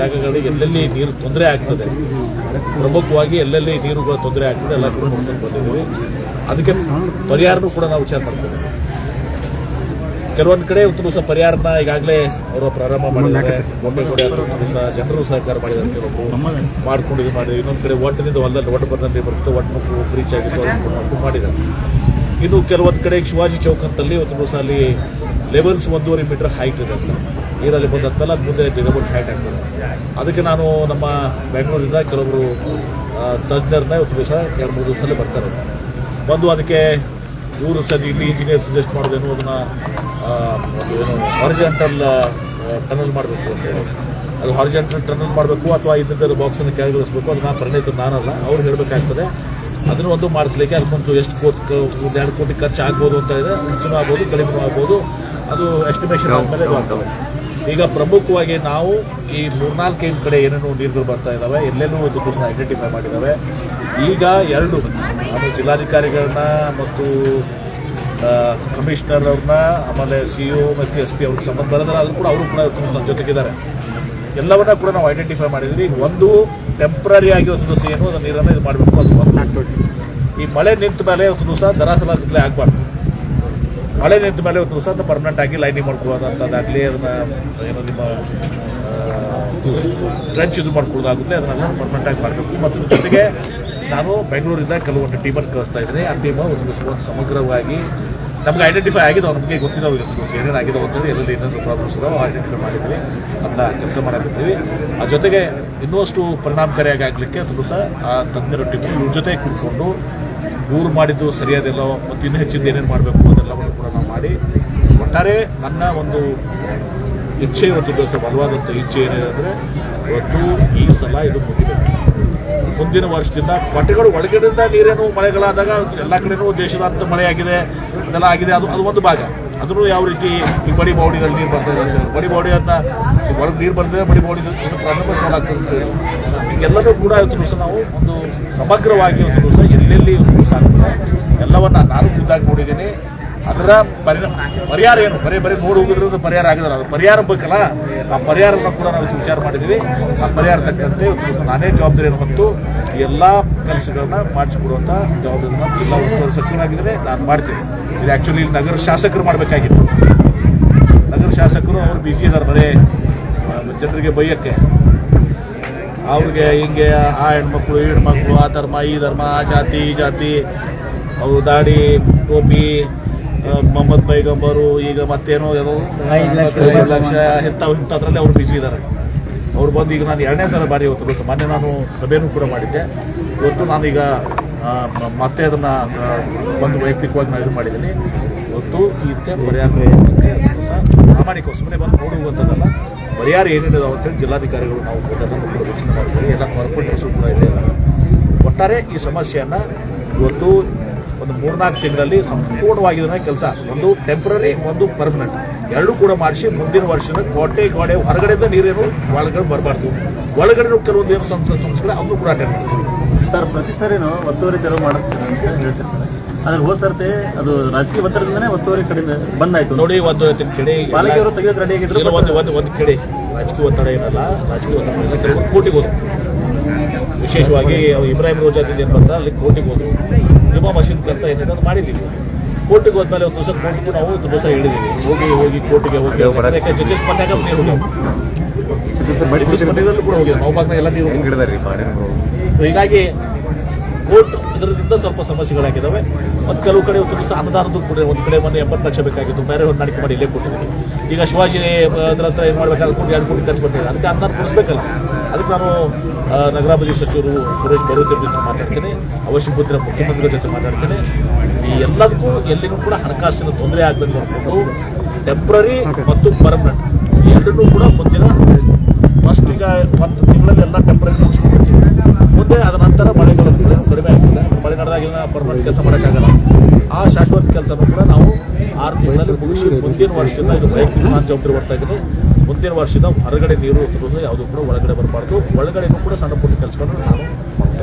ಜಾಗಗಳಿಗೆ ಎಲ್ಲೆಲ್ಲಿ ನೀರು ತೊಂದರೆ ಆಗ್ತದೆ, ಪ್ರಮುಖವಾಗಿ ಎಲ್ಲೆಲ್ಲಿ ನೀರುಗಳ ತೊಂದರೆ ಆಗ್ತದೆ, ಎಲ್ಲ ಕೂಡ ಬಂದಿದ್ದೀವಿ. ಅದಕ್ಕೆ ಪರಿಹಾರನೂ ಕೂಡ ನಾವು ವಿಚಾರ ಮಾಡ್ತೇವೆ. ಕೆಲವೊಂದು ಕಡೆ ಉತ್ತಮ ಪರಿಹಾರನ ಈಗಾಗಲೇ ಅವರು ಪ್ರಾರಂಭ ಮಾಡಿದ್ದಾರೆ. ಬೊಂಬೆ ಕೂಡ ಜನರು ಸಹಕಾರ ಮಾಡಿದ್ದಾರೆ ಕೆಲವೊಬ್ಬರು ಮಾಡ್ಕೊಂಡು ಇದು ಮಾಡಿದ್ರು ಇನ್ನೊಂದು ಕಡೆ ಒಟ್ಟಿನಿಂದ ಹೊಲದಲ್ಲಿ ಒಟ್ಟು ಬಂದಲ್ಲಿ ಬರುತ್ತೆ ಒಟ್ಟು ಬ್ರೀಚ್ ಆಗಿತ್ತು ಅದನ್ನು ಮಾಡಿದ್ದಾರೆ. ಇನ್ನು ಕೆಲವೊಂದು ಕಡೆ ಶಿವಾಜಿ ಚೌಕ್ ಅಂತಲ್ಲಿ ಒಂದು ದಿವಸ ಅಲ್ಲಿ ಲೆವೆಲ್ಸ್ ಒಂದೂವರೆ ಮೀಟರ್ ಹೈಟ್ ಇದೆ. ನೀರಲ್ಲಿ ಅದು ಮುಂದೆ ಲೆವೆಲ್ಸ್ ಸೈಟ್ ಆಗ್ತದೆ. ಅದಕ್ಕೆ ನಾನು ನಮ್ಮ ಬೆಂಗಳೂರಿಂದ ಕೆಲವರು ತಜ್ಞರನ್ನ ಇವತ್ತು ದಿವಸ ಎರಡು ಮೂರು ದಿವಸದಲ್ಲಿ ಬರ್ತಾರೆ. ಬಂದು ಅದಕ್ಕೆ ಇವರು ಸರಿ ಇಲ್ಲಿ ಇಂಜಿನಿಯರ್ ಸಜೆಸ್ಟ್ ಮಾಡೋದೇನು ಅದನ್ನು ಒಂದು ಏನು ಹಾರಿಜೆಂಟಲ್ ಟನಲ್ ಮಾಡಬೇಕು ಅಂತ ಹೇಳಿ. ಅದು ಹಾರಿಜೆಂಟಲ್ ಟನಲ್ ಮಾಡಬೇಕು ಅಥವಾ ಇದ್ದಿದ್ದ ಬಾಕ್ಸನ್ನು ಕೆಳಗಿಳಿಸ್ಬೇಕು ಅದು ನಾನು ಪರಿಣಿತ ನಾನಲ್ಲ ಅವ್ರು ಹೇಳಬೇಕಾಗ್ತದೆ. ಅದನ್ನು ಒಂದು ಮಾಡಿಸ್ಲಿಕ್ಕೆ ಅದಕ್ಕೊಂದು ಎಷ್ಟು ಕೋಟಿ ಒಂದು ಎರಡು ಕೋಟಿ ಖರ್ಚು ಆಗ್ಬೋದು ಅಂತ ಇದೆ ಹೆಚ್ಚು ಆಗ್ಬೋದು ಕಡಿಮೆ ಆಗ್ಬೋದು. ಅದು ಎಸ್ಟಿಮೇಷನ್ ಆದಮೇಲೆ ಅದು ಈಗ ಪ್ರಮುಖವಾಗಿ ನಾವು ಈ ಮೂರ್ನಾಲ್ಕು ಕಡೆ ಏನೇನು ನೀರುಗಳು ಬರ್ತಾ ಇದ್ದಾವೆ ಎಲ್ಲೆಲ್ಲೂ ಒಂದು ಕೃಷ್ಣ ಐಡೆಂಟಿಫೈ ಮಾಡಿದ್ದಾವೆ ಈಗ ಎರಡು ನಾನು ಜಿಲ್ಲಾಧಿಕಾರಿಗಳನ್ನ ಮತ್ತು ಕಮಿಷನರ್ ಅವ್ರನ್ನ, ಆಮೇಲೆ ಸಿ ಇ ಮತ್ತು ಎಸ್ ಪಿ ಅವ್ರಿಗೆ ಸಂಬಂಧ ಬರೋದಲ್ಲ ಅದು ಕೂಡ ಅವರು ಕೂಡ ನನ್ನ ಜೊತೆಗಿದ್ದಾರೆ. ಎಲ್ಲವನ್ನ ಕೂಡ ನಾವು ಐಡೆಂಟಿಫೈ ಮಾಡಿದ್ವಿ. ಒಂದು ಟೆಂಪ್ರರಿ ಆಗಿ ಒಂದು ದಿವಸ ಏನು ಅದು ನೀರನ್ನು ಇದು ಮಾಡಬೇಕು. ಅದು ಈ ಮಳೆ ನಿಂತ ಮೇಲೆ ಒಂದು ದಿವಸ ದರಾಸಲಾಗಲೇ ಆಗಬಾರ್ದು. ಮಳೆ ನಿಂತ ಮೇಲೆ ಒಂದು ದಿವಸ ಪರ್ಮನೆಂಟ್ ಆಗಿ ಲೈನಿಂಗ್ ಮಾಡ್ಕೊಳ್ಳೋದಂಥದ್ದಾಗಲಿ ಅದನ್ನ, ಏನು ನಿಮ್ಮ ಟ್ರೆಂಚ್ ಇದು ಮಾಡ್ಕೊಳ್ಳೋದಾಗುತ್ತೆ ಅದನ್ನೆಲ್ಲ ಪರ್ಮನೆಂಟ್ ಆಗಿ ಮಾಡಬೇಕು. ಮತ್ತು ಜೊತೆಗೆ ನಾನು ಬೆಂಗಳೂರಿಂದ ಕೆಲವೊಂದು ಟೀಮನ್ನು ಕಳಿಸ್ತಾ ಇದ್ದೀನಿ. ಆ ಟೀಮ್ ಒಂದು ಸಮಗ್ರವಾಗಿ ನಮ್ಗೆ ಐಡೆಂಟಿಫೈ ಆಗಿದಾವೆ ನಮಗೆ ಗೊತ್ತಿದ್ದಾವೆ ಆಗಿದಾವೆ ಅಂತೇಳಿ ಎಲ್ಲೆಲ್ಲಿ ಏನೇನು ಪ್ರಾಬ್ಲಮ್ಸ್ ಇದಾವೆ ಐಡೆಂಟಿಫೈ ಮಾಡಿದ್ವಿ ಅದನ್ನ ಕೆಲಸ ಮಾಡಿದ್ದೀವಿ ಆ ಜೊತೆಗೆ ಇನ್ನೂಷ್ಟು ಪರಿಣಾಮಕಾರಿಯಾಗಿ ಆಗಲಿಕ್ಕೆ ಒಂದು ಸಹ ಆ ತಜ್ಞರ ಟಿಪ್ಪು ಇವ್ರ ಜೊತೆ ಕೂತ್ಕೊಂಡು ದೂರು ಮಾಡಿದ್ದು ಸರಿಯಾದಿಲ್ಲೋ ಮತ್ತು ಇನ್ನೂ ಹೆಚ್ಚಿಂದ ಏನೇನು ಮಾಡಬೇಕು ಅದೆಲ್ಲವನ್ನು ಕೂಡ ನಾವು ಮಾಡಿ, ಒಟ್ಟಾರೆ ನನ್ನ ಒಂದು ಇಚ್ಛೆ ಇವತ್ತು ಬಲವಾದಂಥ ಇಚ್ಛೆ ಏನಿದೆ ಅಂದರೆ, ಇವತ್ತು ಈ ಸಲ ಇದು ಮುಗಿದಿದೆ ಮುಂದಿನ ವರ್ಷದಿಂದ ಬಟ್ಟೆಗಳು ಒಳಗಡೆಯಿಂದ ನೀರೇನು ಮಳೆಗಳಾದಾಗ ಎಲ್ಲ ಕಡೆನೂ ದೇಶದಾದ್ಯಂತ ಮಳೆಯಾಗಿದೆ ಅದೆಲ್ಲ ಆಗಿದೆ. ಅದು ಅದು ಒಂದು ಭಾಗ. ಅದನ್ನು ಯಾವ ರೀತಿ ಈ ಬಡಿ ಬಾವಡಿಗಳು ನೀರು ಬರ್ತಾ ಇದೆ ಬಡಿ ಬಾವಡಿಯನ್ನ ಒಳಗೆ ನೀರು ಬರ್ತಿದೆ ಬಡಿ ಬೌಡಿ ಪ್ರಾರಂಭ ಸಾಲ ಆಗ್ತದೆ ಎಲ್ಲರೂ ಕೂಡ ಇವತ್ತು ದಿವಸ ನಾವು ಒಂದು ಸಮಗ್ರವಾಗಿ ಒಂದು ದಿವಸ ಎಲ್ಲೆಲ್ಲಿ ಒಂದು ಪರಿಹಾರ ಏನು? ಬರೀ ಬರೀ ನೋಡಿ ಹೋಗಿದ್ರಿಂದ ಪರಿಹಾರ ಆಗಿದ್ರೆ. ಅದು ಪರಿಹಾರ ಬೇಕಲ್ಲ? ಆ ಪರಿಹಾರನ ಕೂಡ ನಾವು ವಿಚಾರ ಮಾಡಿದ್ದೀವಿ ಆ ಪರಿಹಾರ ತಕ್ಕಂತೆ ನಾನೇ ಜವಾಬ್ದಾರಿಯನ್ನು ಹೊತ್ತು ಎಲ್ಲ ಕೆಲಸಗಳನ್ನ ಮಾಡಿಸಿಕೊಡುವಂಥ ಜವಾಬ್ದಾರಿನ ಜಿಲ್ಲಾ ಉಸ್ತುವಾರಿ ಸಚಿವನಾಗಿದ್ದರೆ ನಾನು ಮಾಡ್ತೀನಿ. ಇದು ಆ್ಯಕ್ಚುಲಿ ನಗರ ಶಾಸಕರು ಮಾಡಬೇಕಾಗಿತ್ತು. ನಗರ ಶಾಸಕರು ಅವರು ಬಿಜಿ ಇದ್ದಾರೆ ಬರೀ. ಜನರಿಗೆ ಬೈಯಕ್ಕೆ. ಅವ್ರಿಗೆ ಹಿಂಗೆ ಆ ಹೆಣ್ಮಕ್ಳು, ಈ ಹೆಣ್ಮಕ್ಳು, ಆ ಧರ್ಮ, ಈ ಧರ್ಮ, ಆ ಜಾತಿ, ಈ ಜಾತಿ. ಅವರು ದಾಡಿ ಟೋಪಿ ಮೊಹಮ್ಮದ್ ಪೈಗಂಬರು ಈಗ ಮತ್ತೇನೋ ಏನೋ ಐದು ಲಕ್ಷ, ಇಂಥವು ಇಂಥದ್ರಲ್ಲಿ ಅವ್ರು ಬಿಜಿ ಇದ್ದಾರೆ ಅವ್ರು ಬಂದು ಈಗ ನಾನು ಎರಡನೇ ಸಲ ಬಾರಿ ಇವತ್ತು ಮೊನ್ನೆ ನಾನು ಸಭೆನೂ ಕೂಡ ಮಾಡಿದ್ದೆ. ಇವತ್ತು ನಾನೀಗ ಮತ್ತೆ ಅದನ್ನ ಒಂದು ವೈಯಕ್ತಿಕವಾಗಿ ನಾನು ಇದು ಮಾಡಿದ್ದೀನಿ. ಇವತ್ತು ಇದಕ್ಕೆ ಪರಿಹಾರ ಪ್ರಾಮಾಣಿಕ ಸುಮ್ಮನೆ ಬಂದು ನೋಡುವಂಥದ್ದಲ್ಲ ಪರಿಹಾರ ಏನೇನಿದೆ ಅಂತೇಳಿ ಜಿಲ್ಲಾಧಿಕಾರಿಗಳು ನಾವು ಕೂಡ ಅದನ್ನು ಕೂಡ ವೀಕ್ಷಣೆ ಮಾಡ್ತೀವಿ. ಎಲ್ಲ ಕಾರ್ಪೊರೇಟರ್ಸು ಕೂಡ ಇದೆ. ಒಟ್ಟಾರೆ ಈ ಸಮಸ್ಯೆಯನ್ನು ಇವತ್ತು ಒಂದು ಮೂರ್ನಾಲ್ಕು ತಿಂಗಳಲ್ಲಿ ಸಂಪೂರ್ಣವಾಗಿ ಇದನ್ನ ಕೆಲಸ. ಒಂದು ಟೆಂಪ್ರರಿ ಒಂದು ಪರ್ಮನೆಂಟ್ ಎರಡೂ ಕೂಡ ಮಾಡಿಸಿ ಮುಂದಿನ ವರ್ಷದ ಕೋಟೆ ಗೋಡೆ ಹೊರಗಡೆಯಿಂದ ನೀರೇನು ಒಳಗಡೆ ಬರಬಾರ್ದು. ಒಳಗಡೆ ಕೆಲವೊಂದು ಏನು ಸಂಸ್ಥೆ ಸಂಸ್ಥೆ ಅವನು ಕೂಡ ಅಟೆಂಡ್ ಮಾಡ್ತೀವಿ ಸರ್ ಪ್ರತಿ ಸರಿನೂ ಒತ್ತುವರಿ ತೆರವು ಮಾಡಿಸ್ತಾರೆ ಅಂತ ಹೇಳ್ತಿರ್ತಾರೆ. ಆದ್ರೆ ಹೋದ ಸರ್ತಿ ಅದು ರಾಜಕೀಯ ಒತ್ತಡದಿಂದನೇ ಒತ್ತುವರಿ ಕಡಿಮೆ ಬಂದಾಯ್ತು. ನೋಡಿ ಒಂದು ಕೇಳಿ. ಪಾಲಿಕೆಯವರು ತೆಗೆಯೋಕೆ ರೆಡಿ ಆಗಿದ್ರು ಒಂದು ಒಂದು ಒಂದು ಕೇಳಿ. ರಾಜಕೀಯ ಒತ್ತಡ ಏನಲ್ಲ ರಾಜಕೀಯ ಒತ್ತಡ ಕೆಲವು ಕೋಟಿಗೆ ಹೋದ್ರು. ವಿಶೇಷವಾಗಿ ಅವು ಇಬ್ರಾಹಿಂ ರೋಜಾದಿಂದ ಏನು ಬರ್ತಾರೆ ಅಲ್ಲಿ ಕೋರ್ಟಿಗೆ ಹೋದ್ರು. ನಿಮ್ಮ ಮಷೀನ್ ಕೆಲಸ ಏನಿದೆ ಅದು ಮಾಡಿದ್ದೀವಿ ಕೋರ್ಟಿಗೆ ಹೋದ್ಮೇಲೆ ಒಂದು ದಿವಸ ಕೋರ್ಟ್ ನಾವು ಒಂದು ದಿವಸ ಹೇಳಿದ್ದೀವಿ ಹೋಗಿ ಹೋಗಿ ಕೋರ್ಟಿಗೆ ಹೋಗಿ. ಯಾಕೆ ಜಡ್ಜಸ್ ಮನ್ಯಾಗ ನೀರು ಹೋಗಿ ಜಡ್ಜಸ್ ಮನೆಯಲ್ಲೂ ಕೂಡ ಹೋಗಿ ನಾವು ಎಲ್ಲ ನೀರು. ಹೀಗಾಗಿ ಕೋರ್ಟ್ ಇದರಿಂದ ಸ್ವಲ್ಪ ಸಮಸ್ಯೆಗಳಾಗಿದ್ದಾವೆ. ಮತ್ತು ಕೆಲವು ಕಡೆ ಒಂದು ಅನುದಾನದ್ದು ಕೂಡ ಒಂದು ಕಡೆ ಮೊನ್ನೆ ಎಂಬತ್ತು ಲಕ್ಷ ಬೇಕಾಗಿತ್ತು. ಬೇರೆ ಒಂದು ನಡಿಕೆ ಮಾಡಿ ಇಲ್ಲೇ ಕೊಟ್ಟಿದ್ದೀವಿ ಈಗ ಶಿವಾಜಿ ಅದ್ರ ಹತ್ರ ಏನು ಮಾಡ್ಬೇಕಾದ್ರೆ ಕೋಟಿ ಎರಡು ಕೋಟಿ ಖರ್ಚು ಬರ್ತಿದೆ. ಅದಕ್ಕೆ ಅನುದಾನ ಕೊಡಿಸ್ಬೇಕಲ್ಲ. ಅದಕ್ಕೆ ನಾನು ನಗರಾಭಿವೃದ್ಧಿ ಸಚಿವರು ಸುರೇಶ್ ಬರೋದ್ರ ಜೊತೆ ಮಾತಾಡ್ತೇನೆ. ಅವಶ್ಯ ಪುತ್ರ ಮುಖ್ಯಮಂತ್ರಿಗಳ ಜೊತೆ ಮಾತಾಡ್ತೇನೆ. ಈ ಎಲ್ಲದಕ್ಕೂ ಎಲ್ಲಿಗೂ ಕೂಡ ಹಣಕಾಸಿನ ತೊಂದರೆ ಆಗಬೇಕು ಅಂದ್ಕೊಂಡು ಟೆಂಪ್ರರಿ ಮತ್ತು ಪರ್ಮನೆಂಟ್ ಎರಡನ್ನೂ ಕೂಡ ಮುಂದಿನ ಫಸ್ಟ್ ಈಗ ಒಂದು ತಿಂಗಳಲ್ಲಿ ಎಲ್ಲ ಟೆಂಪ್ರರಿ ಮುಂದೆ ಅದ ನಂತರ ಮಳೆ ಬರುತ್ತೆ ಕಡಿಮೆ ಆಗ್ತದೆ ಮಳೆ ನಡೆದಾಗಿನ ಪರ್ಮನೆಂಟ್ ಕೆಲಸ ಮಾಡೋಕ್ಕಾಗಲ್ಲ. ಆ ಶಾಶ್ವತ ಕೆಲಸನೂ ಕೂಡ ನಾವು ಆರು ತಿಂಗಳಲ್ಲಿ ಮುಗಿಸಿ ಮುಂದಿನ ವರ್ಷದಿಂದ ಇದು ವೈಯಕ್ತಿಕ ನಾನು ಜವಾಬ್ದಾರಿ ಬರ್ತಾ ಮುಂದಿನ ವರ್ಷದಿಂದ ಹೊರಗಡೆ ನೀರು ತರೋದು ಯಾವುದೂ ಕೂಡ ಒಳಗಡೆ ಬರಬಾರ್ದು. ಒಳಗಡೆನೂ ಕೂಡ ಸಣ್ಣ ಪುಟ್ಟ ಕೆಲಸಗಳನ್ನು ನಾನು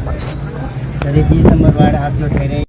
ಮಾಡ್ತೀನಿ